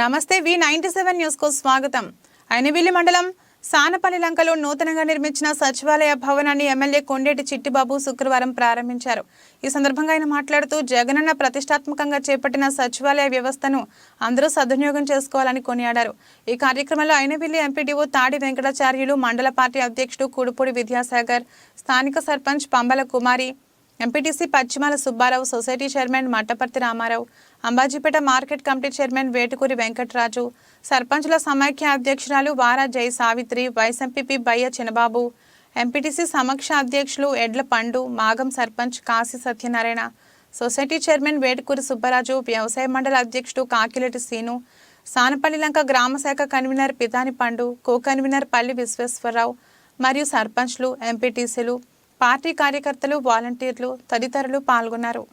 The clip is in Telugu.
నమస్తే వి నైన్టీ సెవెన్ న్యూస్కు స్వాగతం. అయినవిల్లి మండలం సానపల్లి లంకలో నూతనంగా నిర్మించిన సచివాలయ భవనాన్ని ఎమ్మెల్యే కొండేటి చిట్టిబాబు శుక్రవారం ప్రారంభించారు. ఈ సందర్భంగా ఆయన మాట్లాడుతూ జగనన్న ప్రతిష్టాత్మకంగా చేపట్టిన సచివాలయ వ్యవస్థను అందరూ సద్వినియోగం చేసుకోవాలని కొనియాడారు. ఈ కార్యక్రమంలో అయినవిల్లి ఎంపీడీఓ తాడి వెంకటాచార్యులు మండల పార్టీ అధ్యక్షుడు కుడుపూడి విద్యాసాగర్ స్థానిక sarpanch Pambala Kumari MPTC Pashchimala Subbarao society chairman Mattaparthi Ramarao Ambajipeta market committee chairman Vetukuri Venkataraju సర్పంచుల సమైక్య అధ్యక్షురాలు Vara Jai Savitri vice MPP Bayya Chinababu MPTC సమక్ష అధ్యక్షులు ఎడ్ల పండు మాగం సర్పంచ్ కాశీ సత్యనారాయణ సొసైటీ చైర్మన్ వేటుకూరి సుబ్బరాజు వ్యవసాయ మండల అధ్యక్షుడు కాకిరెడ్డి సీను సానపల్లి లంక గ్రామ శాఖ convener Pithani Pandu co convener పల్లి విశ్వేశ్వరరావు మరియు సర్పంచ్లు ఎంపీటీసీలు పార్టీ కార్యకర్తలు వాలంటీర్లు తదితరులు పాల్గొన్నారు.